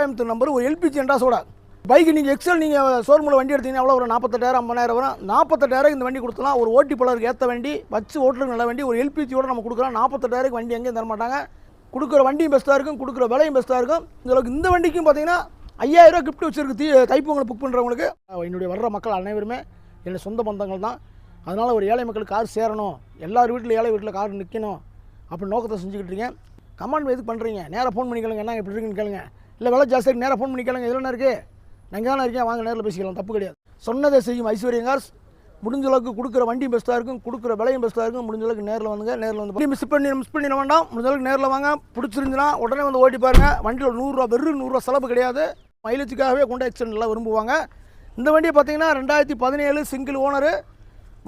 Coimbatore number ஒரு LPG என்டாஸோட bike நீங்கள் எக்ஸல் நீங்கள் ஷோரூமில் வண்டி எடுத்தீங்கன்னா அவ்வளோ ஒரு நாற்பத்தெட்டாயிரம் ஐம்பதாயிரம் வரும். நாற்பத்தெட்டாயிரம் இந்த வண்டி கொடுத்தலாம் ஒரு ஓட்டி பலருக்கு ஏற்ற வண்டி வச்சு ஓட்டுறதுக்கு நல்ல வண்டி. ஒரு எல்பிஜியோட நம்ம கொடுக்குறோம். நாற்பத்தெட்டாயிரம் வண்டி எங்கேயும் தர மாட்டாங்க. கொடுக்குற வண்டியும் பெஸ்ட்டாக இருக்கும். கொடுக்குற விலையும் பெஸ்ட்டாக இருக்கும். உங்களுக்கு இந்த வண்டிக்கும் பார்த்தீங்கன்னா ஐயாயிரம் கிஃப்ட் வச்சுருக்கு தீ தைப்பொங்கல் புக் பண்ணுறவங்களுக்கு என்னுடைய வர்ற மக்கள் அனைவருமே என்னுடைய சொந்த பந்தங்கள் தான். அதனால் ஒரு ஏழை மக்களுக்கு கார் சேரணும். எல்லார் வீட்டில் ஏழை வீட்டில் கார் நிற்கணும் அப்படி நோக்கத்தை செஞ்சுக்கிட்டு இருக்கேன். கமெண்ட் எதுக்கு பண்ணுறீங்க நேராக ஃபோன் பண்ணி கேளுங்க. என்ன எப்படி இருக்குன்னு கேளுங்க. இல்லை விலை ஜாஸ்தியாக நேராக ஃபோன் பண்ணி கேளுங்க. இதில் என்ன இருக்குது நான் தானே இருக்கேன் வாங்க நேரில் பேசிக்கலாம் தப்பு கிடையாது. சொன்னதை செய்யும் ஐஸ்வர்யங்கார்ஸ் முடிஞ்ச அளவுக்கு கொடுக்குற வண்டியும் பெஸ்ட்டாக இருக்கும் கொடுக்குற விலையும் பெஸ்ட்டாக இருக்கும். முடிஞ்ச அளவுக்கு நேரில் வந்துங்க நேரில் வந்து மிஸ் பண்ணி மிஸ் பண்ணிட வேண்டாம். முடிஞ்ச அளவுக்கு நேரில் வாங்க. பிடிச்சிருந்துன்னா உடனே வந்து ஓட்டி பாருங்கள் வண்டியில் நூறுரூவா வெறும் நூறுரூவா செலவு கிடையாது. மைலேஜுக்காகவே கொண்டு எக்ஸ்டெண்ட் எல்லாம் விரும்புவாங்க. இந்த வண்டியை பார்த்தீங்கன்னா ரெண்டாயிரத்தி பதினேழு சிங்கிள் ஓனரு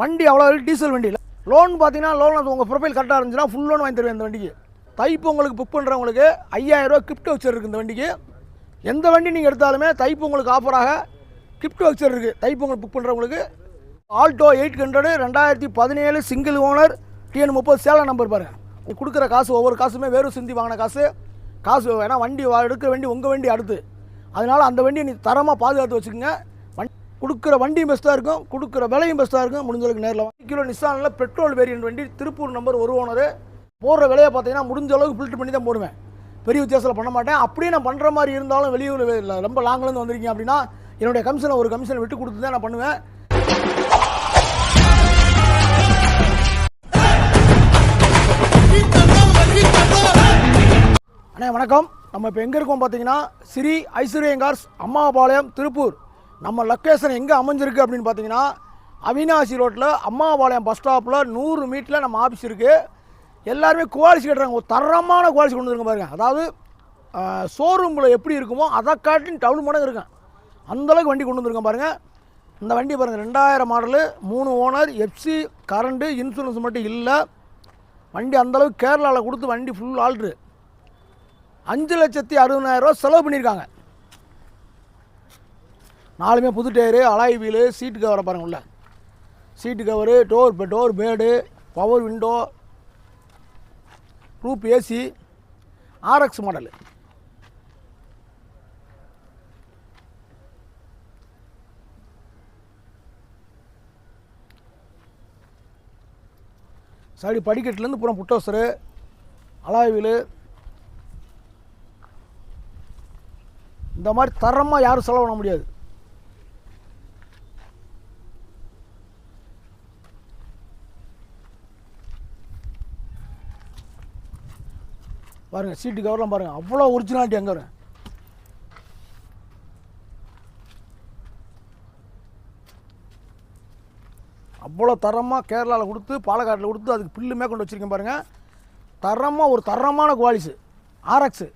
வண்டி அவ்வளோ டீசல் வண்டியில் லோன் பார்த்தீங்கன்னா லோன் உங்கள் ப்ரொஃபைல் கரெக்டாக இருந்துச்சுன்னா ஃபுல் லோன் வாங்கி தருவேன் இந்த வண்டிக்கு. தைப்பொங்கலுக்கு புக் பண்ணுறவங்களுக்கு ஐயாயிரரூவா கிஃப்ட் வச்சர் இருக்குது இந்த வண்டிக்கு. எந்த வண்டி நீங்கள் எடுத்தாலுமே தைப்பொங்கலுக்கு ஆஃபராக கிஃப்ட் வச்சர் இருக்குது தைப்பொங்கல் புக் பண்ணுறவங்களுக்கு ஆல்டோ எயிட் ஹண்ட்ரடு ரெண்டாயிரத்தி பதினேழு சிங்கிள் ஓனர் டிஎன் முப்பது சேலம் நம்பர் பாருங்கள் கொடுக்குற காசு ஒவ்வொரு காசுமே வேறு சிந்தி வாங்கின காசு. காசு ஏன்னா வண்டி வா- எடுக்கிற வண்டி உங்கள் வண்டி அடுத்து. அதனால் அந்த வண்டியை நீ தரமாக பாதுகாத்து வச்சுக்கோங்க. வண்டி கொடுக்குற வண்டியும் பெஸ்ட்டாக இருக்கும். கொடுக்குற விலையும் பெஸ்ட்டாக இருக்கும். முடிஞ்சளவுக்கு நேரில் கிலோ நிசானில் பெட்ரோல் வேரியன்ட் வண்டி திருப்பூர் நம்பர் ஒரு ஓனரு போடுற விலையை பார்த்தீங்கன்னா முடிஞ்ச அளவுக்கு ஃபில்டர் பண்ணி தான் போடுவேன். பெரிய வித்தியாசத்தில் பண்ண மாட்டேன். அப்படியே நான் பண்ணுற மாதிரி இருந்தாலும் வெளியூர் இல்லை ரொம்ப லாங்லேருந்து வந்திருக்கீங்க அப்படின்னா என்னுடைய கமிஷனை ஒரு கமிஷனை விட்டு கொடுத்து தான் நான் பண்ணுவேன். அண்ணே வணக்கம். நம்ம இப்போ எங்கே இருக்கோம் பார்த்தீங்கன்னா ஸ்ரீ ஐஸ்வர்யங்கார்ஸ் அம்மாபாளையம் திருப்பூர். நம்ம லொக்கேஷன் எங்கே அமைஞ்சிருக்கு அப்படின்னு பார்த்தீங்கன்னா அவினாசி ரோட்டில் அம்மாபாளையம் பஸ் ஸ்டாப்பில் நூறு மீட்டரில் நம்ம ஆஃபீஸ் இருக்குது எல்லாருமே குவாலிட்டி கட்டுறாங்க. ஒரு தரமான குவாலிட்டி கொண்டு வந்துருங்க பாருங்கள் அதாவது ஷோரூமில் எப்படி இருக்குமோ அதை காட்டிலும் டவுன் மடங்கு இருக்கும் அந்தளவுக்கு வண்டி கொண்டு வந்துருங்க பாருங்கள் இந்த வண்டி பாருங்கள் ரெண்டாயிரம் மாடலு மூணு ஓனர் எஃப்சி கரண்ட்டு இன்சூரன்ஸ் மட்டும் இல்லை. வண்டி அந்தளவுக்கு கேரளாவில் கொடுத்து வண்டி ஃபுல் ஆல்ட்ரு அஞ்சு லட்சத்தி அறுபதாயிரரூவா செலவு பண்ணியிருக்காங்க. நாலுமே புது டயரு அலாய் வீலு சீட்டு கவரை பாருங்கள் உள்ள. Seat cover door door pad power window roof AC RX model side படிக்கட்டுலேருந்து பூரா புட்டோசரு அலாய் இந்த மாதிரி தரமாக யாரும் செலவு பண்ண முடியாது. பாருங்க சீட்டு கவர்லாம் பாருங்க. அவ்வளோ ஒரிஜினாலிட்டி அங்கே வரும். அவ்வளோ தரமாக கேரளாவில் கொடுத்து பாலக்காட்டில் கொடுத்து அதுக்கு பில்லுமே கொண்டு வச்சுருக்கேன் பாருங்கள் தரமாக ஒரு தரமான Qualis RX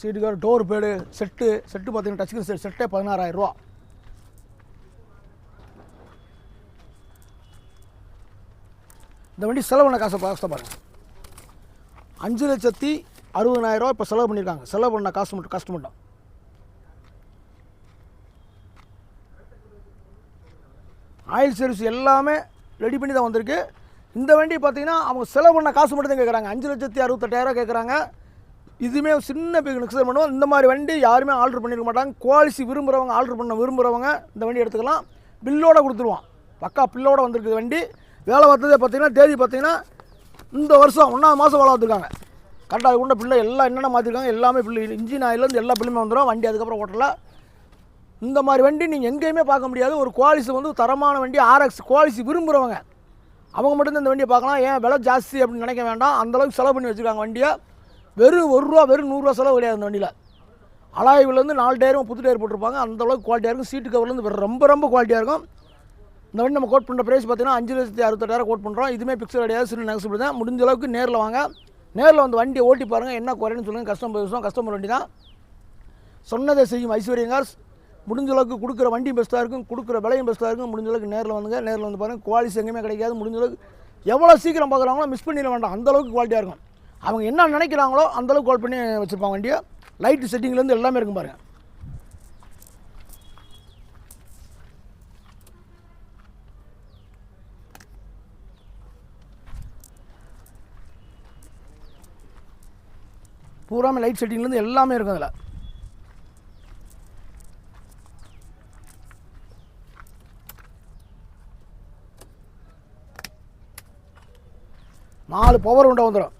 seat cover door pad set set பார்த்தீங்கன்னா டச் செட் செட்டே பதினாறாயிரம் இந்த வண்டி செலவு பண்ண காசை காசை பாருங்கள் அஞ்சு லட்சத்தி அறுபதாயிரம் இப்போ செலவு பண்ணியிருக்காங்க செலவு பண்ண காசு மட்டும் காஸ்ட் மட்டும். ஆயில் சர்வீஸ் எல்லாமே ரெடி பண்ணி தான் வந்திருக்கு. இந்த வண்டி பார்த்தீங்கன்னா அவங்க செலவு பண்ண காசு மட்டும் தான் கேட்குறாங்க அஞ்சு லட்சத்தி அறுபத்தெட்டாயிரம் கேட்குறாங்க இதுவுமே சின்ன பிக் நிக்சர் பண்ணுவோம். இந்த மாதிரி வண்டி யாருமே ஆர்டர் பண்ணிருக்க மாட்டாங்க. குவாலிட்டி விரும்புகிறவங்க ஆர்டர் பண்ண விரும்புகிறவங்க இந்த வண்டி எடுத்துக்கலாம். பில்லோடு கொடுத்துருவான். பக்கா பில்லோடு வந்திருக்குது வண்டி. வேலை பார்த்ததே பார்த்தீங்கன்னா தேதி பார்த்தீங்கன்னா இந்த வருஷம் ஒன்றாவது மாதம் வேலை பார்த்துருக்காங்க. கரெக்டாக அது கொண்ட பிள்ளை எல்லாம் என்னென்ன மாற்றிருக்காங்க எல்லாமே பிள்ளை இன்ஜின் ஆயிலேருந்து எல்லா பிள்ளையுமே வந்துடும் வண்டி அதுக்கப்புறம் ஓட்டல. இந்த மாதிரி வண்டி நீங்கள் எங்கேயுமே பார்க்க முடியாது. ஒரு குவாலிசி வந்து தரமான வண்டி ஆர்எக்ஸ் குவாலிசி விரும்புகிறவங்க அவங்க மட்டும்தான் இந்த வண்டியை பார்க்கலாம். ஏன் விலை ஜாஸ்தி அப்படின்னு நினைக்க வேண்டாம். அந்தளவுக்கு செலவு பண்ணி வச்சுருக்காங்க வண்டியை. வெறும் ஒரு ரூபா வெறும் நூறுரூவா செலவு கிடையாது அந்த வண்டியில். அலாய்விலேருந்து நாலு டயரும் புது டயர் போட்டிருப்பாங்க. அந்த அளவுக்கு குவாலிட்டியாக இருக்கும். சீட்டு கவர்லேருந்து ரொம்ப ரொம்ப குவாலிட்டியாக இருக்கும். இந்த வண்டி நம்ம கோட் பண்ணுற ப்ரைஸ் பார்த்தீங்கன்னா அஞ்சு லட்சத்தி அறுபத்தெட்டாயிரம் கோட் பண்ணுறோம் இதுவுமே பிக்சர் கிடையாது சின்ன நெக்ஸ்ட் தான். முடிஞ்ச அளவுக்கு நேரில் வாங்க. நேரில் வந்து வண்டியை ஓட்டி பாருங்கள் என்ன குறைன்னு சொல்லுங்கள் கஸ்டமர் பேசுவோம் கஸ்டமர் வண்டி தான். சொன்னதை செய்யும் ஐஸ்வர்யங்கார்ஸ் முடிஞ்ச அளவுக்கு கொடுக்குற வண்டியும் பெஸ்ட்டாக இருக்கும். கொடுக்குற விலையும் பெஸ்ட்டாக இருக்கும். முடிஞ்ச அளவுக்கு நேரில் வந்துங்க நேரில் வந்து பாருங்கள் குவாலிட்டி எங்கேயுமே கிடைக்காது. முடிஞ்ச அளவுக்கு எவ்வளோ சீக்கிரம் பார்க்குறாங்களோ மிஸ் பண்ணிட வேண்டாம். அந்த அளவுக்கு குவாலிட்டியாக இருக்கும். அவங்க என்ன நினைக்கிறாங்களோ அந்தளவுக்கு கால் பண்ணி வச்சுருப்பாங்க வண்டியை. லைட்டு செட்டிங்லேருந்து எல்லாமே இருக்கும் பாருங்கள் பூராமே லைட் செட்டிங்லேருந்து எல்லாமே இருக்கும் அதில். நாலு பவர் உண்டோ வந்துடும்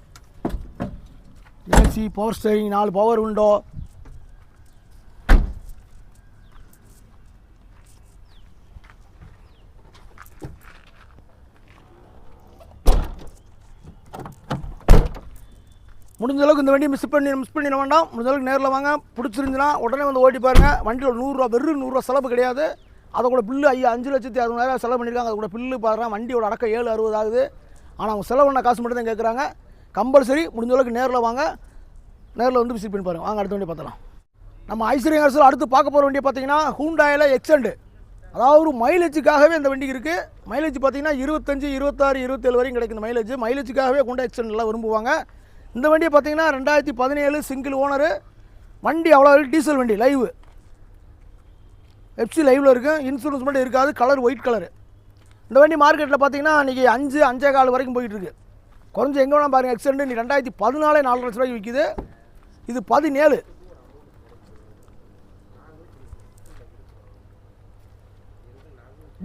ஏசி பவர் ஸ்டேரிங் நாலு பவர் உண்டோ முடிஞ்ச அளவுக்கு இந்த வண்டியை மிஸ் பண்ணி மிஸ் பண்ணிட வேண்டாம். முடிஞ்ச அளவுக்கு நேரில் வாங்க. பிடிச்சிருந்துன்னா உடனே வந்து ஓட்டி பாருங்கள் வண்டியில் நூறுரூவா வெறும் நூறுரூவா செலவு கிடையாது. அதை கூட பில்லு ஐயா அஞ்சு லட்சத்தி அறுபதாயிரம் செலவு பண்ணியிருக்காங்க. அது கூட பில்லு பாருங்கள் வண்டியோட அடக்கம் ஏழு அறுபது ஆகுது. ஆனால் அவங்க செலவு பண்ண காசு மட்டும் தான் கேட்குறாங்க கம்பல்சரி முடிஞ்ச அளவுக்கு நேரில் வாங்க. நேரில் வந்து விசிட் பண்ணி பாருங்க. வாங்க அடுத்த வண்டி பார்த்தலாம் நம்ம ஐஸ்வர்யா அரசு அடுத்து பார்க்க போகிற வண்டியை பார்த்தீங்கன்னா ஹூண்டாயில் எக்ஸண்டு அதாவது ஒரு மைலேஜுக்காகவே இந்த வண்டிக்கு இருக்குது மைலேஜ் பார்த்தீங்கன்னா இருபத்தஞ்சி இருபத்தாறு இருபத்தேழு வரையும் கிடைக்கும் மைலேஜ் மைலேஜுக்காகவே ஹூண்டா எக்ஸண்ட் எல்லாம் விரும்புவாங்க. இந்த வண்டியை பார்த்தீங்கன்னா ரெண்டாயிரத்தி பதினேழு சிங்கிள் ஓனரு வண்டி அவ்வளோ டீசல் வண்டி லைவ் எஃப்சி லைவில் இருக்கும். இன்சூரன்ஸ் மட்டும் இருக்காது. கலர் ஒயிட் கலரு இந்த வண்டி மார்க்கெட்டில் பார்த்தீங்கன்னா இன்றைக்கி அஞ்சு அஞ்சே கால் வரைக்கும் போயிட்டுருக்கு. குறைஞ்சி எங்கே வேணால் பாருங்கள் எக்ஸெண்ட் நீ ரெண்டாயிரத்தி பதினாலே நாலு லட்ச ரூபாய்க்கு விற்கிது இது பதினேழு.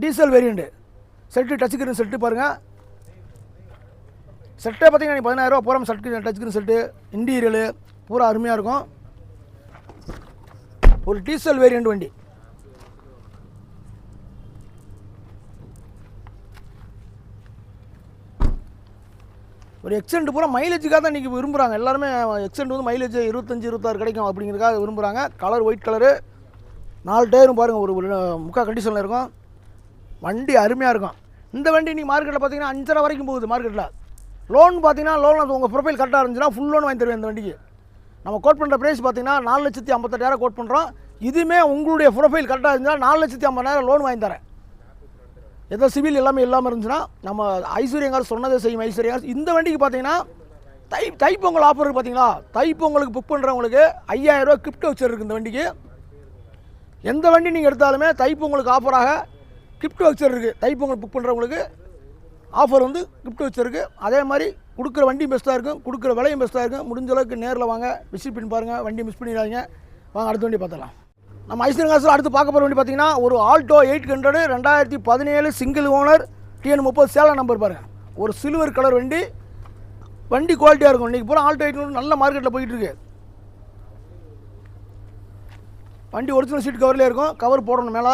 டீசல் வேரியண்ட்டு செட்டு டச்சுக்கிற செட்டு பாருங்கள் செட்டே பார்த்தீங்கன்னா நீ பதினாயிரரூவா போகிறோம் set touch screen set interior பூரா அருமையாக இருக்கும். ஒரு டீசல் வேரியண்ட் வண்டி. ஒரு எக்ஸெண்ட் பூரா மைலேஜுக்காக தான் இன்றைக்கி விரும்புகிறாங்க எல்லாருமே எக்ஸெண்ட் வந்து மைலேஜ் இருபத்தஞ்சி இருபத்தாறு கிடைக்கும் அப்படிங்கிறதுக்காக விரும்புகிறாங்க கலர் ஒயிட் கலரு நாலு டயரும் பாருங்கள் ஒரு முக்கால் கண்டிஷனில் இருக்கும். வண்டி அருமையாக இருக்கும். இந்த வண்டி இன்றைக்கி மார்க்கெட்டில் பார்த்தீங்கன்னா அஞ்சரை வரைக்கும் போகுது மார்க்கெட்டில் லோன் பார்த்தீங்கன்னா லோன் அது உங்கள் ப்ரொஃபைல் கரெக்டாக இருந்துச்சுன்னா ஃபுல் லோன் வாங்கி தருவேன் இந்த வண்டிக்கு. நம்ம கோட் பண்ணுற ப்ரைஸ் பார்த்தீங்கன்னா நாலு லட்சத்தி ஐம்பத்தெட்டாயிரம் கோட் பண்ணுறோம் இதுவுமே உங்களுடைய ப்ரொஃபைல் கரெக்டாக இருந்துச்சுன்னா நாலு லட்சத்தி ஐம்பதாயிரம் லோன் வாங்கி தரேன். எதோ சிவில் எல்லாமே இல்லாமல் இருந்துச்சுன்னா நம்ம ஐஸ்வர்யங்கார் சொன்னதை செய்யும் ஐஸ்வர்யங்கார் இந்த வண்டிக்கு பார்த்தீங்கன்னா தை தைப்பொங்கல் ஆஃபர் இருக்குது பார்த்தீங்களா தைப்பொங்கலுக்கு புக் பண்ணுறவங்களுக்கு ஐயாயிரரூவா கிஃப்ட் வச்சர் இருக்குது இந்த வண்டிக்கு. எந்த வண்டி நீங்கள் எடுத்தாலுமே தைப்பொங்கலுக்கு ஆஃபராக கிஃப்ட் வச்சர் இருக்குது தைப்பொங்கல் புக் பண்ணுறவங்களுக்கு ஆஃபர் வந்து கிஃப்ட் வச்சிருக்கு. அதே மாதிரி கொடுக்குற வண்டி பெஸ்ட்டாக இருக்கும். கொடுக்குற விலையும் பெஸ்ட்டாக இருக்கும். முடிஞ்ச அளவுக்கு நேரில் வாங்க. விசிட் பண்ணி பாருங்கள் வண்டி மிஸ் பண்ணிடாதீங்க. வாங்க அடுத்த வண்டி பார்த்தலாம் நம்ம ஐஸ்வர்யங்காசில் அடுத்து பார்க்க போகிற வண்டி பார்த்தீங்கன்னா ஒரு ஆல்டோ எயிட் ஹண்ட்ரடு ரெண்டாயிரத்தி பதினேழு சிங்கிள் ஓனர் டிஎன் முப்பது சேலம் நம்பர் பாருங்கள் ஒரு சில்வர் கலர் வண்டி. வண்டி குவாலிட்டியாக இருக்கும். இன்றைக்கி பூரா ஆல்டோ எயிட் நல்ல மார்க்கெட்டில் போயிட்டுருக்கு வண்டி ஒரிஜினல் சீட் கவர்லேயே இருக்கும். கவர் போடணும் மேலே.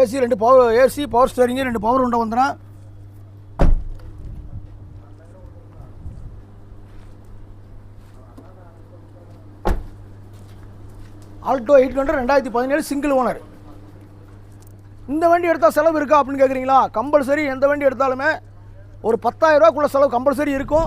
ஏசி ரெண்டு பவர் ஏசி பவர் ஸ்டேரிங்கு ரெண்டு பவர் உண்டை வந்துடும் ஆல்டோ எயிட் ஹண்ட்ரட் ரெண்டாயிரத்தி பதினேழு சிங்கிள் ஓனர் இந்த வண்டி எடுத்தால் செலவு இருக்கா அப்படின்னு கேட்குறீங்களா கம்பல்சரி எந்த வண்டி எடுத்தாலுமே ஒரு பத்தாயிரரூவாக்குள்ளே செலவு கம்பல்சரி இருக்கும்.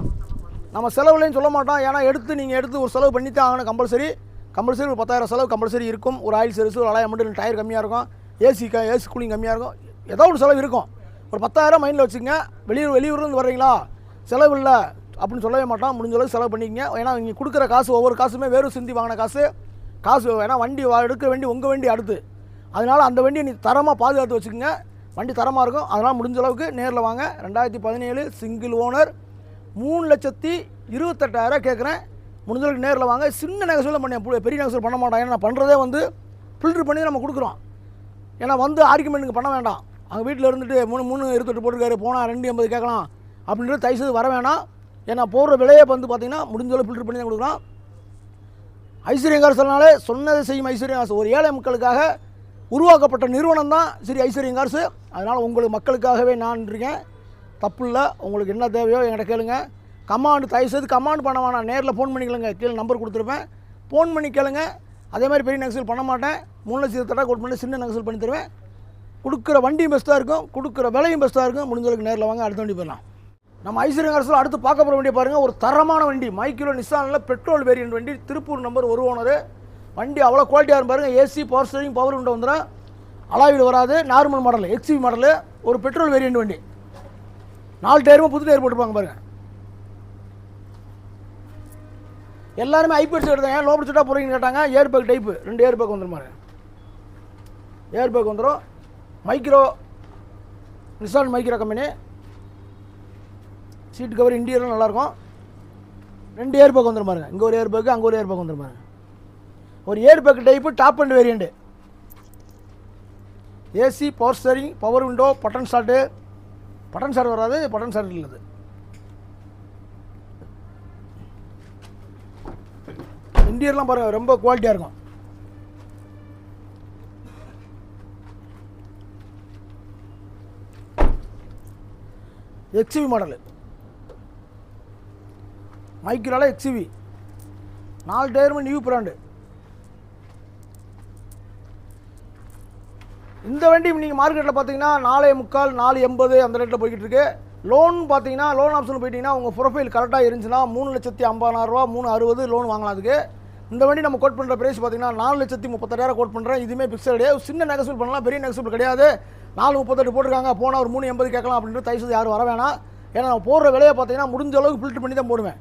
நம்ம செலவுலையும் சொல்ல மாட்டோம். ஏன்னா எடுத்து நீங்கள் எடுத்து ஒரு செலவு பண்ணித்தான் ஆகணும் கம்பல்சரி கம்பல்சரி ஒரு பத்தாயிரம் செலவு கம்பல்சரி இருக்கும். ஒரு ஆயில் சர்வீஸ் ஒரு அலாயம் மட்டும் டயர் கம்மியாக இருக்கும். ஏசி க ஏசி கூலிங் கம்மியாக இருக்கும். ஏதோ ஒரு செலவு இருக்கும். ஒரு பத்தாயிரம் மைண்டில் வச்சுக்கங்க. வெளியூர் வெளியூர்லேருந்து வர்றீங்களா? செலவு இல்லை. அப்படின்னு சொல்லவே மாட்டோம். முடிஞ்ச அளவுக்கு செலவு பண்ணிக்கங்க. ஏன்னா நீங்கள் கொடுக்குற காசு ஒவ்வொரு காசுமே வேறு சிந்தி வாங்கின காசு. காசு ஏன்னா வண்டி வா- எடுக்கிற வண்டி உங்கள் வண்டி அடுத்து. அதனால் அந்த வண்டியை நீ தரமாக பாதுகாத்து வச்சுக்கோங்க. வண்டி தரமாக இருக்கும். அதனால் முடிஞ்ச அளவுக்கு நேரில் வாங்க. ரெண்டாயிரத்தி பதினேழு சிங்கிள் ஓனர் மூணு லட்சத்தி இருபத்தெட்டாயிரம் கேட்குறேன் முடிஞ்ச அளவுக்கு நேரில் வாங்க. சின்ன நகைசூலம் பண்ணேன் பெரிய நகைசூல் பண்ண மாட்டேன் ஏன்னா நான் பண்ணுறதே வந்து ஃபில்ட்ரு பண்ணி நம்ம கொடுக்குறோம். ஏன்னா வந்து ஆர்குமெண்ட்டுக்கு பண்ண வேண்டாம். அவங்க வீட்டில் இருந்துட்டு மூணு மூணு இருபத்தெட்டு போட்டிருக்காரு போனால் ரெண்டு எண்பது கேட்கலாம் அப்படின்றது தயவுசெய்து வர வேணாம். ஏன்னா போடுற விலையை வந்து பார்த்தீங்கன்னா முடிஞ்சளவு ஃபில்டர் பண்ணி தான் கொடுக்கலாம். ஐஸ்வர்யங்கார் சொன்னாலே சொன்னதை செய்யும் ஐஸ்வர்யங்கார்ஸ் ஒரு ஏழை மக்களுக்காக உருவாக்கப்பட்ட நிறுவனம் தான் ஸ்ரீ ஐஸ்வர்யங்கார்ஸு அதனால் உங்களுக்கு மக்களுக்காகவே நான் இருக்கேன். தப்பு இல்லை உங்களுக்கு என்ன தேவையோ என்கிட்ட கேளுங்க. கமாண்டு தயவு செய்து கமாண்ட் பண்ண வேணாம். நேரில் ஃபோன் பண்ணிக்கலங்க கீழே நம்பர் கொடுத்துருப்பேன். ஃபோன் பண்ணி கேளுங்கள் அதே மாதிரி பெரிய நக்சல் பண்ண மாட்டேன். மூணு லட்சத்து தடா கோட் பண்ணி சின்ன நக்சல் பண்ணி தருவேன். கொடுக்குற வண்டியும் பெஸ்ட்டாக இருக்கும். கொடுக்குற விலையும் பெஸ்ட்டாக இருக்கும். முடிஞ்சளவுக்கு நேரில் வாங்க அடுத்த வண்டி போயிடலாம். நம்ம ஐஸ்வர்யம் அரசில் அடுத்து பார்க்க போகிற வண்டியை பாருங்கள் ஒரு தரமான வண்டி. மைக்கிலோ நிசானில் பெட்ரோல் வேரியன்ட் வண்டி. திருப்பூர் நம்பர் ஒரு ஓனர் வண்டி அவ்வளோ குவாலிட்டியாக இருக்கும் பாருங்கள் AC power steering power window வந்துடும். அலாவில் வராது. நார்மல் மாடல் எக்ஸி மாடலு ஒரு பெட்ரோல் வேரியன்ட் வண்டி. நாலு டயருமே புது டயர் போட்டுருப்பாங்க பாருங்கள் எல்லாருமே ஐபிஎஸ் எடுத்தாங்க. லோ பட்ஜெட்டாக போகிறீங்கன்னு கேட்டாங்க. Air bag type. ரெண்டு ஏர் பேக் வந்துடும் ஏர் பேக் வந்துடும் Micra Nissan Micra company. Seat cover இன்டீரியரும் நல்லாயிருக்கும். ரெண்டு ஏர் பேக் வந்துடும் பாருங்க இங்கே ஒரு ஏர் பேக்கு அங்கே ஒரு ஏர் பேக் வந்துடும் பாருங்க ஒரு air bag type top end variant AC power steering power window button short button short வராது பட்டன் ஷார்ட் இல்லது. இன்டீரியர்லாம் பாருங்கள் ரொம்ப குவாலிட்டியாக இருக்கும். எக்ஸிவி மாடலு மைக்ரால எக்ஸிவி நாலு டயருமே நியூ பிராண்டு இந்த வண்டி நீங்கள் மார்க்கெட்டில் பார்த்தீங்கன்னா நாலே முக்கால் நாலு எண்பது அந்த ரேட்டில் போய்கிட்டு இருக்கு லோன் பார்த்தீங்கன்னா லோன் ஆப்ஷன் போயிட்டீங்கன்னா உங்கள் ப்ரொஃபைல் கரெக்டாக இருந்துச்சுன்னா மூணு லட்சத்தி ஐம்பதாயிரரூவா மூணு அறுபது லோன் வாங்கலாம் அதுக்கு. இந்த வண்டி நம்ம கோட் பண்ணுற பிரைஸ் பார்த்தீங்கன்னா நாலு லட்சத்தி முப்பத்தாயிரம் கோட் பண்ணுறேன் இதுவுமே பிக்சர் கிடையாது. சின்ன நெகசூல் பண்ணலாம். பெரிய நெகசூல் கிடையாது. நாலு முப்பத்தெட்டு போட்டிருக்காங்க. போனால் ஒரு மூணு எண்பது கேட்கலாம் அப்படின்ட்டு தயவுசெய்து யாரும் வர வேணாம். ஏன்னா நான் போடுற விலையை பார்த்தீங்கன்னா முடிஞ்ச அளவுக்கு ஃபில்ட் பண்ணி தான் போடுவேன்.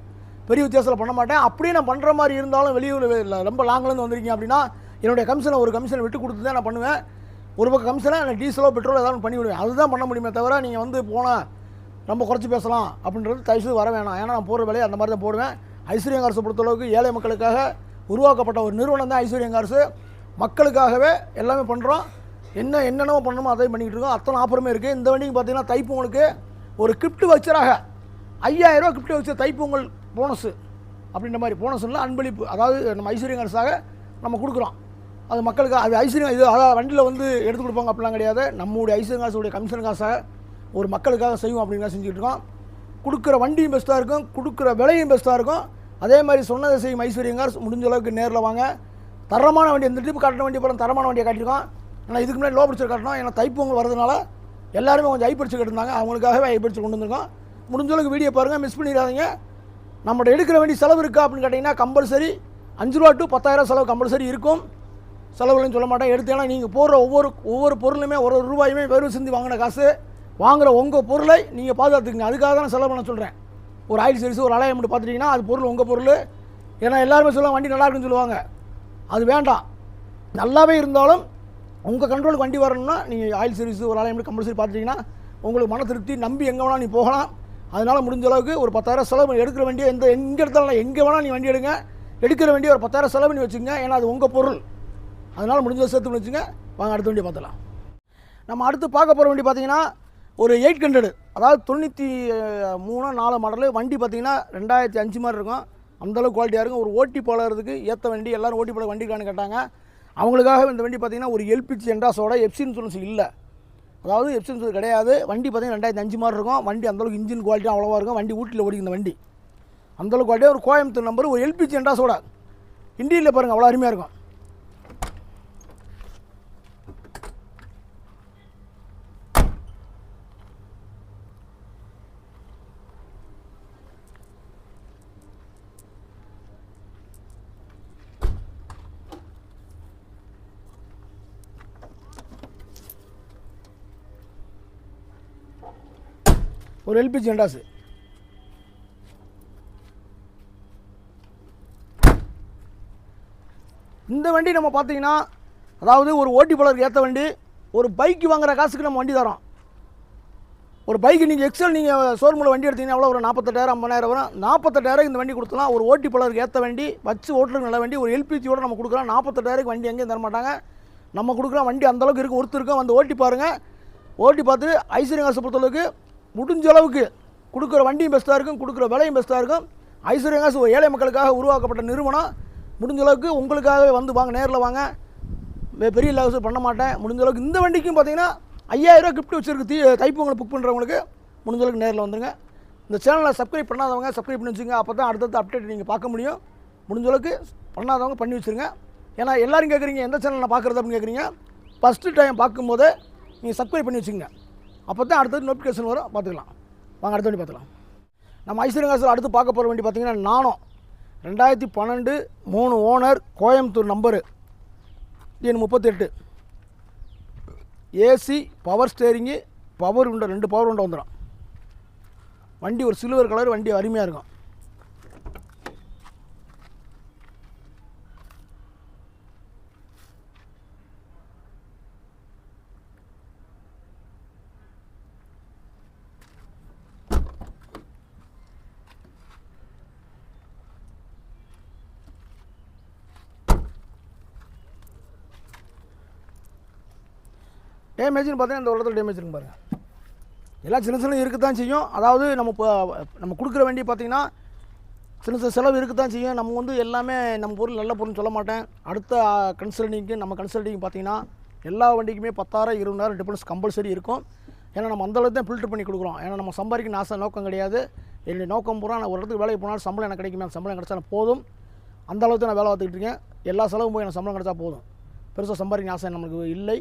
பெரிய வித்தியாசத்தில் பண்ண மாட்டேன். அப்படியே நான் பண்ணுற மாதிரி இருந்தாலும் வெளியூர் இல்லை ரொம்ப லாங்லேருந்து வந்திருக்கீங்க அப்படின்னா என்னுடைய கமிஷனை ஒரு கமிஷனை விட்டு கொடுத்து தான் நான் பண்ணுவேன். ஒரு பக்கம் கமிஷனை நான் டீசலோ பெட்ரோலோ ஏதாவது பண்ணி விடுவேன். அதுதான் பண்ண முடியுமே தவிர நீங்கள் வந்து போனால் ரொம்ப குறைச்சி பேசலாம் அப்படின்றது தயவுசெய்து வர வேணாம். ஏன்னா நான் போடுற விலையை அந்த மாதிரி தான் போடுவேன். ஐஸ்வர்யம் கார்ஸை பொறுத்தளவுக்கு ஏழை மக்களுக்காக உருவாக்கப்பட்ட ஒரு நிறுவனம் தான் ஐஸ்வர்யம் கார்ஸு மக்களுக்காகவே எல்லாமே பண்ணுறோம் என்ன என்னென்னவோ பண்ணணுமோ அதையும் பண்ணிக்கிட்டு இருக்கோம். அத்தனை ஆஃபருமே இருக்குது இந்த வண்டிக்கு பார்த்தீங்கன்னா தைப்பொங்கலுக்கு ஒரு கிஃப்ட் வச்சராக. ஐயாயிரரூவா கிஃப்ட் வச்ச தைப்பொங்கல் போனஸு அப்படின்ற மாதிரி. போனஸ்ல அன்பளிப்பு. அதாவது நம்ம ஐஸ்வர்யங்கார்ஸாக நம்ம கொடுக்குறோம். அது மக்களுக்கு அது ஐஸ்வர்யம் இது அதாவது வண்டியில் வந்து எடுத்து கொடுப்பாங்க அப்படிலாம் கிடையாது. நம்முடைய ஐஸ்வர்யம் காசுடைய கமிஷன் காசாக ஒரு மக்களுக்காக செய்வோம் அப்படின்னு செஞ்சுக்கிட்டு இருக்கோம். கொடுக்குற வண்டியும் பெஸ்ட்டாக இருக்கும். கொடுக்குற விலையும் பெஸ்ட்டாக இருக்கும். அதே மாதிரி சொன்னதை செய்யும் ஐஸ்வர்யங்கார் முடிஞ்ச அளவுக்கு நேரில் வாங்க. தரமான வண்டி இந்த ட்ரிப் காட்டின வண்டி போல தரமான வண்டியை காட்டியிருக்கோம் ஆனால் இதுக்கு முன்னாடி லோ பிடிச்சர் காட்டணும் ஏன்னா தைப்பொங்கல் வரதுனால எல்லாருமே கொஞ்சம் ஐப்பிடிச்சு கட்டிருந்தாங்க. அவங்களுக்காகவே ஐப்பிடிச்சு கொண்டு வந்திருக்கோம். முடிஞ்ச அளவுக்கு வீடியோ பாருங்கள் மிஸ் பண்ணிடாதீங்க. நம்மகிட்ட எடுக்கிற வேண்டிய செலவு இருக்கா அப்படின்னு கேட்டிங்கன்னா கம்பல்சரி அஞ்சு ரூபா டு பத்தாயிரம் செலவு கம்பல்சரி இருக்கும். செலவுலையும் சொல்ல மாட்டேன். எடுத்து ஏன்னா நீங்கள் போடுற ஒவ்வொரு ஒவ்வொரு பொருளுமே ஒரு ஒரு ரூபாயுமே வெறும் சிந்தி வாங்கின காசு. வாங்குகிற உங்கள் பொருளை நீங்கள் பாதுகாத்துக்குங்க. அதுக்காக தான் நான் செலவு பண்ண சொல்கிறேன் ஒரு ஆயில் சர்வீஸ் ஒரு அலையம் மட்டும் பார்த்துட்டிங்கன்னா அது பொருள் உங்கள் பொருள். ஏன்னா எல்லாருமே சொல்லுவாங்க வண்டி நல்லா இருக்குன்னு சொல்லுவாங்க. அது வேண்டாம். நல்லாவே இருந்தாலும் உங்கள் கண்ட்ரோலுக்கு வண்டி வரணும்னா நீங்கள் ஆயில் சர்வீஸ் ஒரு ஆலயம் கம்பல்சரி பார்த்துட்டிங்கன்னா உங்களுக்கு மன திருப்தி நம்பி எங்கே வேணால் நீ போகலாம். அதனால் முடிஞ்ச அளவுக்கு ஒரு பத்தாயிரம் செலவு எடுக்கிற வண்டியை எந்த எங்கே எடுத்தாலும் எங்கே வேணால் நீ வண்டி எடுங்க. எடுக்கிற வண்டியை ஒரு பத்தாயிரம் செலவு பண்ணி வச்சுங்க ஏன்னா அது உங்கள் பொருள். அதனால் முடிஞ்ச சேர்த்து வச்சுங்க வாங்க அடுத்த வண்டியை பார்த்தலாம் நம்ம அடுத்து பார்க்க போகிற வண்டி பார்த்தீங்கன்னா ஒரு எயிட் ஹண்ட்ரடு. அதாவது தொண்ணூற்றி மூணு நாலு மாடலு. வண்டி பார்த்தீங்கன்னா ரெண்டாயிரத்தி அஞ்சு மாதிரி இருக்கும். அந்தளவுக்கு குவாலிட்டியாக இருக்கும். ஒரு ஓட்டி போலறதுக்கு ஏற்ற வண்டி எல்லோரும் ஓட்டி போல வண்டிக்கானு கேட்டாங்க. அவங்களுக்காக இந்த வண்டி பார்த்தீங்கன்னா ஒரு எல்பிஜி என்டாஸோட எஃப்சி இன்சூரன்ஸ் இல்லை. அதாவது எஃப்சி இன்சூரன்ஸ் கிடையாது. வண்டி பார்த்தீங்கன்னா ரெண்டாயிரத்தி அஞ்சு மாதிரி இருக்கும். வண்டி அந்தளவுக்கு இன்ஜின் குவாலிட்டி அவ்வளோவா இருக்கும். வண்டி ஊட்டியில் ஓடிக்கும் இந்த வண்டி அந்தளவுக்கு குவாலிட்டியாக ஒரு கோயம்புத்தூர் நம்பர் ஒரு எல்பிஜி என்டாஸோட இண்டியில் பாருங்கள் அவ்வளோ அருமையாக இருக்கும். ஒரு எல்பிஜி என்டாஸு இந்த வண்டி நம்ம பார்த்தீங்கன்னா அதாவது ஒரு ஓட்டி பலருக்கு ஏற்ற வண்டி ஒரு பைக் வாங்குற காசுக்கு நம்ம வண்டி தரோம். ஒரு பைக்கு நீங்கள் எக்ஸல் நீங்கள் ஷோரூமில் வண்டி எடுத்தீங்கன்னா எவ்வளோ ஒரு நாற்பத்தெட்டாயிரம் ஐம்பதாயிரம் வரும். நாற்பத்தெட்டாயிரம் இந்த வண்டி கொடுத்தலாம் ஒரு ஓட்டி பலருக்கு ஏற்ற வண்டி வச்சு ஓட்டுறதுக்கு நல்ல வண்டி ஒரு எல்பிஜியோட நம்ம கொடுக்குறோம் நாற்பத்தெட்டாயிரம் வண்டி எங்கேயும் தர மாட்டாங்க நம்ம கொடுக்குறோம் வண்டி அந்தளவுக்கு இருக்குது ஒருத்தருக்கும் வந்து ஓட்டி பாருங்கள் ஓட்டி பார்த்து ஐஸ்வர்யா காசை பொறுத்தளவுக்கு முடிஞ்ச அளவுக்கு கொடுக்குற வண்டியும் பெஸ்ட்டாக இருக்கும் கொடுக்குற விலையும் பெஸ்ட்டாக இருக்கும். ஐஸ்வர்யம் ஒரு ஏழை மக்களுக்காக உருவாக்கப்பட்ட நிறுவனம். முடிஞ்ச அளவுக்கு உங்களுக்காகவே வந்து வாங்க நேரில் வாங்க. பெரிய லாஸ் பண்ண மாட்டேன். முடிஞ்ச அளவுக்கு இந்த வண்டிக்கும் பார்த்தீங்கன்னா ஐயாயிரரூவா கிஃப்ட் வச்சுருக்கு தீ தைப்பொங்கலை புக் பண்ணுறவங்களுக்கு முடிஞ்ச அளவுக்கு நேரில் வந்துருங்க. இந்த சேனலை சப்ஸ்கிரைப் பண்ணாதவங்க சப்ஸ்கிரைப் பண்ணி வச்சுங்க அப்போ தான் அடுத்தடுத்த அப்டேட் நீங்கள் பார்க்க முடியும். முடிஞ்ச அளவுக்கு பண்ணாதவங்க பண்ணி வச்சுருங்க. ஏன்னா எல்லோரும் கேட்குறீங்க எந்த சேனலில் பார்க்குறது அப்படின்னு கேட்குறீங்க ஃபஸ்ட்டு டைம் பார்க்கும்போது நீங்கள் சப்ஸ்கிரைப் பண்ணி வச்சுங்க அப்போ தான் அடுத்தது நோட்டிஃபிகேஷன் வரும். பார்த்துக்கலாம். வாங்க அடுத்த வண்டி பார்த்துக்கலாம். நம்ம ஐஸ்வர்யங்காசில் அடுத்து பார்க்க போகிற வண்டி பார்த்தீங்கன்னா நானும். ரெண்டாயிரத்தி பன்னெண்டு மூணு ஓனர் கோயம்புத்தூர் நம்பரு. எண் முப்பத்தெட்டு. ஏசி பவர் ஸ்டேரிங்கு பவர் உண்டை ரெண்டு பவர் உண்டை வந்துடும் வண்டி ஒரு சில்வர் கலர் வண்டி அருமையாக இருக்கும். டேமேஜ்னு பார்த்தீங்கன்னா இந்த உலகத்தில் டேமேஜ் இருக்கு பாருங்கள் எல்லாம் சின்ன சின்ன இருக்கத்தான் செய்யும். அதாவது நம்ம இப்போ நம்ம கொடுக்குற வண்டி பார்த்தீங்கன்னா சின்ன சின்ன செலவு இருக்கத்தான் செய்யும். நம்ம வந்து எல்லாமே நம்ம பொருள் நல்ல பொருள்னு சொல்ல மாட்டேன். அடுத்த கன்சல்டிங்க்கு நம்ம கன்சல்டிங் பார்த்தீங்கன்னா எல்லா வண்டிக்குமே பத்தாயிரம் இருபதாயிரம் டிஃபரன்ஸ் கம்பல்சரி இருக்கும். ஏன்னா நம்ம அந்தளவுக்கு தான் ஃபில்டர் பண்ணி கொடுக்குறோம். ஏன்னா நம்ம சம்பாதிக்க ஆசை நோக்கம் கிடையாது. என்னுடைய நோக்கம் பூரா நான் ஒரு இடத்துக்கு வேலைக்கு போனாலும் சம்பளம் எனக்கு கிடைக்குமே சம்பளம் கிடச்சாலும் போதும். அந்த அளவுக்கு நான் வேலை பார்த்துக்கிட்டு இருக்கேன். எல்லா செலவும் போய் எனக்கு சம்பளம் கிடச்சா போதும். பெருசாக சம்பாதிக்க ஆசை நமக்கு இல்லை.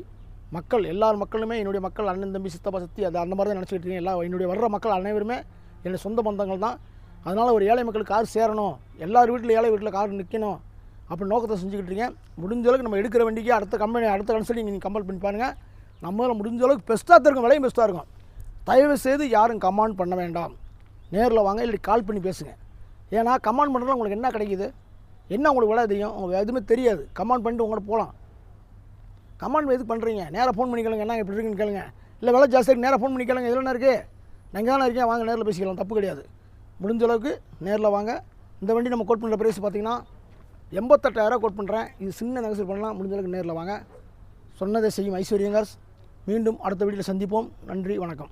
மக்கள் எல்லார் மக்களுமே என்னுடைய மக்கள் அண்ணன் தம்பி சித்தப்பா சித்தி அது அந்த மாதிரி தான் நினச்சிக்கிட்டு இருக்கேன் எல்லா என்னுடைய வர்ற மக்கள் அனைவருமே என்னுடைய சொந்த பந்தங்கள் தான். அதனால் ஒரு ஏழை மக்களுக்கு கார் சேரணும் எல்லார் வீட்டில் ஏழை வீட்டில் கார் நிற்கணும் அப்படி நோக்கத்தை செஞ்சுக்கிட்டு இருக்கேன். முடிஞ்ச அளவுக்கு நம்ம எடுக்கிற வண்டிக்கு அடுத்த கம்பெனி அடுத்த கன்சல்டிங் நீங்கள் கம்பல் பண்ணி பாருங்கள் நம்மளால் முடிஞ்ச அளவுக்கு பெஸ்ட்டாக இருக்கும் விலையும் பெஸ்ட்டாக இருக்கும். தயவு செய்து யாரும் கமாண்ட் பண்ண வேண்டாம். நேரில் வாங்க இல்லை கால் பண்ணி பேசுங்க. ஏன்னா கமாண்ட் பண்ணுறதுல உங்களுக்கு என்ன கிடைக்குது? என்ன உங்களுக்கு விலை தெரியும்? உங்களுக்கு எதுவுமே தெரியாது. கமாண்ட் பண்ணிட்டு உங்கள்கிட்ட போகலாம் கமாண்ட் எதுக்கு பண்ணுறீங்க நேராக ஃபோன் பண்ணி கேளுங்க. என்ன எப்படி இருக்குன்னு கேளுங்க. இல்லை விலை ஜாஸ்தி நேராக ஃபோன் பண்ணி கேளுங்க. இதில் என்ன இருக்குது நான் தானே இருக்கேன். வாங்க நேரில் பேசிக்கலாம். தப்பு கிடையாது. முடிஞ்ச அளவுக்கு நேரில் வாங்க. இந்த வண்டி நம்ம கோட் பண்ணுற ப்ரைஸ் பார்த்தீங்கன்னா எண்பத்தெட்டாயிரம் கோட் பண்ணுறேன் இது சின்ன நெகசல் பண்ணலாம். முடிஞ்ச அளவுக்கு நேரில் வாங்க. சொன்னதை செய்யும் ஐஸ்வர்யங்கர்ஸ். மீண்டும் அடுத்த வீட்டில் சந்திப்போம். நன்றி வணக்கம்.